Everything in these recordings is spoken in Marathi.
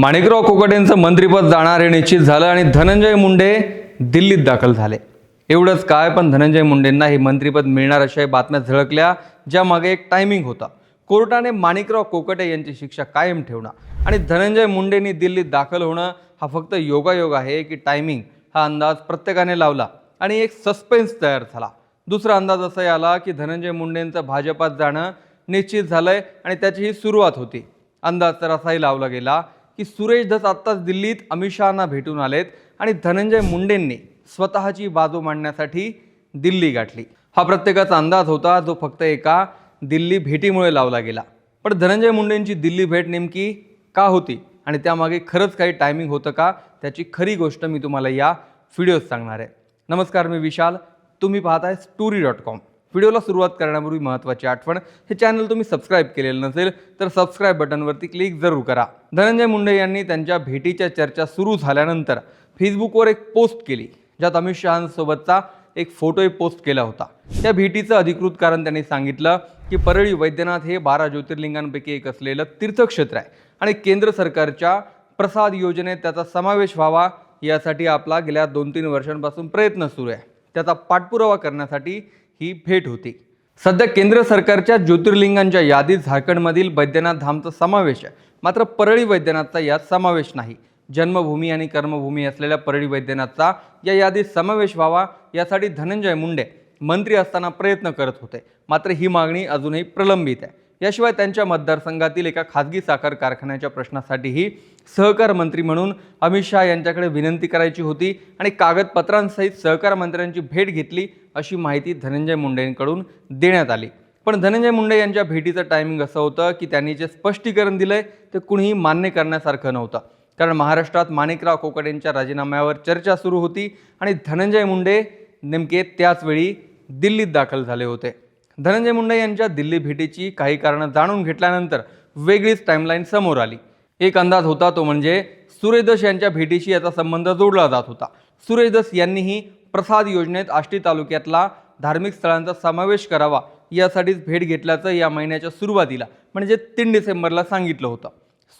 माणिकराव कोकाटेंचं मंत्रिपद जाणार हे निश्चित झालं आणि धनंजय मुंडे दिल्लीत दाखल झाले. एवढंच काय पण धनंजय मुंडेंना हे मंत्रिपद मिळणार अशा बातम्या झळकल्या ज्यामागे एक टायमिंग होता. कोर्टाने माणिकराव कोकटे यांची शिक्षा कायम ठेवणं आणि धनंजय मुंडेंनी दिल्लीत दाखल होणं हा फक्त योगायोग आहे की टायमिंग हा अंदाज प्रत्येकाने लावला आणि एक सस्पेन्स तयार झाला. दुसरा अंदाज असाही आला की धनंजय मुंडेंचं भाजपात जाणं निश्चित झालंय आणि त्याची ही सुरुवात होती. अंदाज तर असाही लावला गेला. की सुरेश धस आत्ताच दिल्लीत अमित शहाना भेटून आलेत आणि धनंजय मुंडेंनी स्वतःची बाजू मांडण्यासाठी दिल्ली गाठली. हा प्रत्येकाचा अंदाज होता जो फक्त एका दिल्ली भेटीमुळे लावला गेला. पण धनंजय मुंडेंची दिल्ली भेट नेमकी का होती आणि त्यामागे खरंच काही टायमिंग होतं का त्याची खरी गोष्ट मी तुम्हाला या व्हिडिओत सांगणार आहे. नमस्कार मी विशाल. तुम्ही पाहताय स्टोरी डॉट कॉम व्हिडिओला सुरुवात करण्यापूर्वी महत्त्वाची आठवण हे चॅनल तुम्ही सबस्क्राईब केलेलं नसेल तर सबस्क्राईब बटनवरती क्लिक जरूर करा. धनंजय मुंडे यांनी त्यांच्या भेटीच्या चर्चा सुरू झाल्यानंतर फेसबुकवर एक पोस्ट केली ज्यात अमित शहांसोबतचा एक फोटोही पोस्ट केला होता. त्या भेटीचं अधिकृत कारण त्यांनी सांगितलं की परळी वैद्यनाथ हे बारा ज्योतिर्लिंगांपैकी एक असलेलं तीर्थक्षेत्र आहे आणि केंद्र सरकारच्या प्रसाद योजनेत त्याचा समावेश व्हावा यासाठी आपला गेल्या दोन तीन वर्षांपासून प्रयत्न सुरू आहे. त्याचा पाठपुरावा करण्यासाठी ही भेट होती. सध्या केंद्र सरकारच्या ज्योतिर्लिंगांच्या यादीत झारखंडमधील बैद्यनाथ धामचा समावेश आहे. मात्र परळी वैद्यनाथचा यात समावेश नाही. जन्मभूमी आणि कर्मभूमी असलेल्या परळी वैद्यनाथचा या यादीत समावेश व्हावा यासाठी धनंजय मुंडे मंत्री असताना प्रयत्न करत होते. मात्र ही मागणी अजूनही प्रलंबित आहे. याशिवाय त्यांच्या मतदारसंघातील एका खाजगी साखर कारखान्याच्या प्रश्नासाठीही सहकार मंत्री म्हणून अमित शहा यांच्याकडे विनंती करायची होती आणि कागदपत्रांसहित सहकार मंत्र्यांची भेट घेतली अशी माहिती धनंजय मुंडेंकडून देण्यात आली. पण धनंजय मुंडे यांच्या भेटीचं टायमिंग असं होतं की त्यांनी जे स्पष्टीकरण दिलंय ते कुणीही मान्य करण्यासारखं नव्हतं. कारण महाराष्ट्रात माणिकराव कोकटेंच्या राजीनाम्यावर चर्चा सुरू होती आणि धनंजय मुंडे नेमके त्याचवेळी दिल्लीत दाखल झाले होते. धनंजय मुंडे यांच्या दिल्ली भेटीची काही कारणं जाणून घेतल्यानंतर वेगळीच टाईमलाईन समोर आली. एक अंदाज होता तो म्हणजे सुरेश दस यांच्या भेटीशी याचा संबंध जोडला जात होता. सुरेश दस यांनीही प्रसाद योजनेत आष्टी तालुक्यातला धार्मिक स्थळांचा समावेश करावा यासाठीच भेट घेतल्याचं या महिन्याच्या सुरुवातीला म्हणजे तीन डिसेंबरला सांगितलं होतं.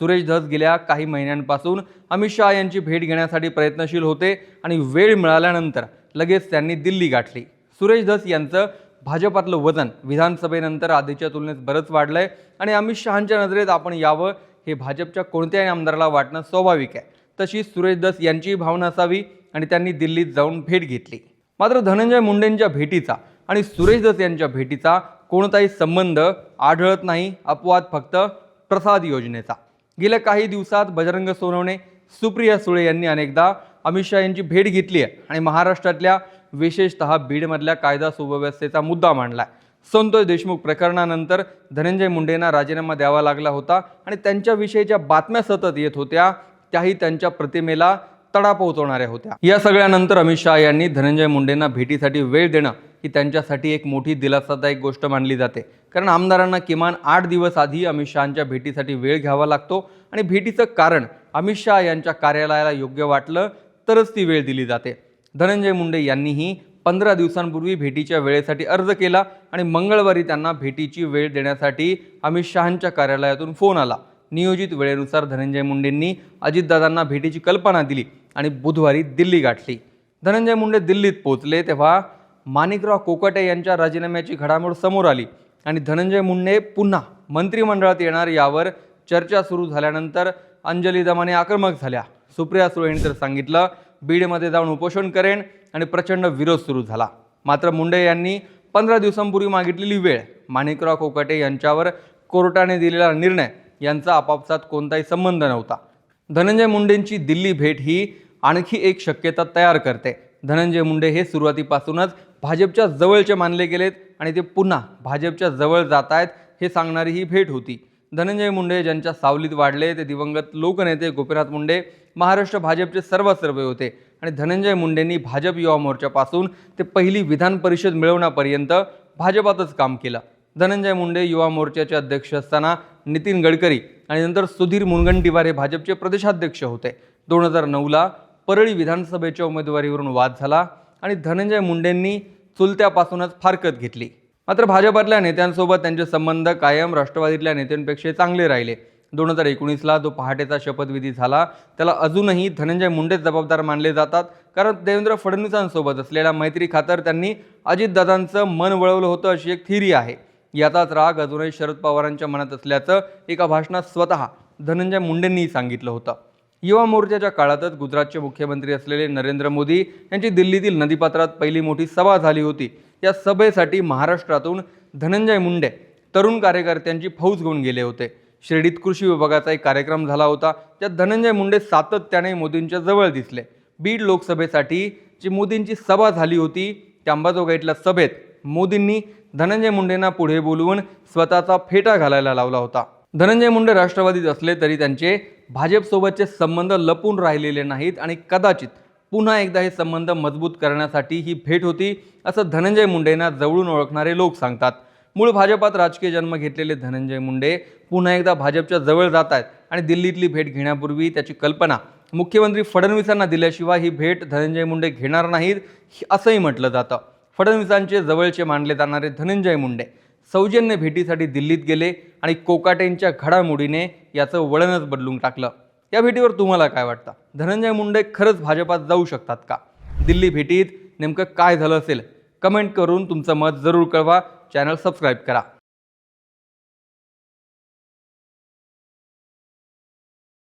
सुरेश धस गेल्या काही महिन्यांपासून अमित शहा यांची भेट घेण्यासाठी प्रयत्नशील होते आणि वेळ मिळाल्यानंतर लगेच त्यांनी दिल्ली गाठली. सुरेश धस यांचं भाजपातलं वजन विधानसभेनंतर आधीच्या तुलनेत बरंच वाढलं आहे आणि अमित शहांच्या नजरेत आपण यावं हे भाजपच्या कोणत्याही आमदाराला वाटणं स्वाभाविक आहे. तशीच सुरेश दस यांचीही भावना असावी आणि त्यांनी दिल्लीत जाऊन भेट घेतली. मात्र धनंजय मुंडेंच्या भेटीचा आणि सुरेश दस यांच्या भेटीचा कोणताही संबंध आढळत नाही अपवाद फक्त प्रसाद योजनेचा. गेल्या काही दिवसात बजरंग सोनवणे सुप्रिया सुळे यांनी अनेकदा अमित शहा यांची भेट घेतली आहे आणि महाराष्ट्रातल्या विशेषतः बीडमधल्या कायदा सुव्यवस्थेचा मुद्दा मांडला आहे संतोष देशमुख प्रकरणानंतर धनंजय मुंडेंना राजीनामा द्यावा लागला होता आणि त्यांच्याविषयी ज्या बातम्या सतत येत होत्या. त्याही त्यांच्या प्रतिमेला तडा पोहोचवणाऱ्या होत्या. या सगळ्यानंतर अमित शहा यांनी धनंजय मुंडेंना भेटीसाठी वेळ देणं ही त्यांच्यासाठी एक मोठी दिलासादायक गोष्ट मानली जाते. कारण आमदारांना किमान आठ दिवस आधी अमित शहांच्या भेटीसाठी वेळ घ्यावा लागतो आणि भेटीचं कारण अमित शहा यांच्या कार्यालयाला योग्य वाटलं तरच ती वेळ दिली जाते. धनंजय मुंडे यांनीही पंधरा दिवसांपूर्वी भेटीच्या वेळेसाठी अर्ज केला आणि मंगळवारी त्यांना भेटीची वेळ देण्यासाठी अमित शहांच्या कार्यालयातून फोन आला. नियोजित वेळेनुसार धनंजय मुंडेंनी अजितदादांना भेटीची कल्पना दिली आणि बुधवारी दिल्ली गाठली. धनंजय मुंडे दिल्लीत पोहोचले तेव्हा माणिकराव कोकटे यांच्या राजीनाम्याची घडामोड समोर आली आणि धनंजय मुंडे पुन्हा मंत्रिमंडळात येणार यावर चर्चा सुरू झाल्यानंतर अंजली दमाने आक्रमक झाल्या. सुप्रिया सुळेंनी तर सांगितलं बीडमध्ये जाऊन उपोषण करेन आणि प्रचंड विरोध सुरू झाला. मात्र मुंडे यांनी पंधरा दिवसांपूर्वी मागितलेली वेळ माणिकराव कोकाटे यांच्यावर कोर्टाने दिलेला निर्णय यांचा आपापसात कोणताही संबंध नव्हता. धनंजय मुंडेंची दिल्ली भेट ही आणखी एक शक्यता तयार करते. धनंजय मुंडे हे सुरुवातीपासूनच भाजपच्या जवळचे मानले गेलेत आणि ते पुन्हा भाजपच्या जवळ जात आहेत हे सांगणारी ही भेट होती. धनंजय मुंडे ज्यांच्या सावलीत वाढले ते दिवंगत लोकनेते गोपीनाथ मुंडे महाराष्ट्र भाजपचे सर्वसर्वे होते. आणि धनंजय मुंडेंनी भाजप युवा मोर्चापासून ते पहिली विधान परिषद मिळवण्यापर्यंत भाजपातच काम केलं. धनंजय मुंडे युवा मोर्चाचे अध्यक्ष असताना नितीन गडकरी आणि नंतर सुधीर मुनगंटीवार हे भाजपचे प्रदेशाध्यक्ष होते. दोन हजार नऊला परळी विधानसभेच्या उमेदवारीवरून वाद झाला आणि धनंजय मुंडेंनी चुलत्यापासूनच फारकत घेतली. मात्र भाजपातल्या नेत्यांसोबत त्यांचे संबंध कायम राष्ट्रवादीतल्या नेत्यांपेक्षा चांगले राहिले. दोन हजार एकोणीसला जो पहाटेचा शपथविधी झाला त्याला अजूनही धनंजय मुंडेच जबाबदार मानले जातात. कारण देवेंद्र फडणवीसांसोबत असलेल्या मैत्री खातर त्यांनी अजितदादांचं मन वळवलं होतं अशी एक थिरी आहे. याचाच राग अजूनही शरद पवारांच्या मनात असल्याचं एका भाषणात स्वतः धनंजय मुंडेंनी सांगितलं होतं. युवा मोर्चाच्या काळातच गुजरातचे मुख्यमंत्री असलेले नरेंद्र मोदी यांची दिल्लीतील नदीपात्रात पहिली मोठी सभा झाली होती. या सभेसाठी महाराष्ट्रातून धनंजय मुंडे तरुण कार्यकर्त्यांची फौज घेऊन गेले होते. शिर्डीत कृषी विभागाचा एक कार्यक्रम झाला होता त्यात धनंजय मुंडे सातत्याने मोदींच्या जवळ दिसले. बीड लोकसभेसाठी जी मोदींची सभा झाली होती त्या अंबाजोगाईतल्या सभेत मोदींनी धनंजय मुंडेंना पुढे बोलवून स्वतःचा फेटा घालायला लावला होता. धनंजय मुंडे राष्ट्रवादीत असले तरी त्यांचे भाजपसोबतचे संबंध लपून राहिलेले नाहीत आणि कदाचित पुन्हा एकदा हे संबंध मजबूत करण्यासाठी ही भेट होती असं धनंजय मुंडेंना जवळून ओळखणारे लोक सांगतात. मूळ भाजपात राजकीय जन्म घेतलेले धनंजय मुंडे पुन्हा एकदा भाजपच्या जवळ जात आहेत आणि दिल्लीतली भेट घेण्यापूर्वी त्याची कल्पना मुख्यमंत्री फडणवीसांना दिल्याशिवाय ही भेट धनंजय मुंडे घेणार नाहीत असंही म्हटलं जातं. फडणवीसांचे जवळचे मानले जाणारे धनंजय मुंडे सौजन्य भेटीसाठी दिल्लीत गेले आणि कोकाटेंच्या घडामोडीने याचं वळणच बदलून टाकलं. या भेटीवर तुम्हाला काय वाटतं? धनंजय मुंडे खरंच भाजपात जाऊ शकतात का? दिल्ली भेटीत नेमकं काय झालं असेल? कमेंट करून तुमचं मत जरूर कळवा. चॅनल सबस्क्राईब करा.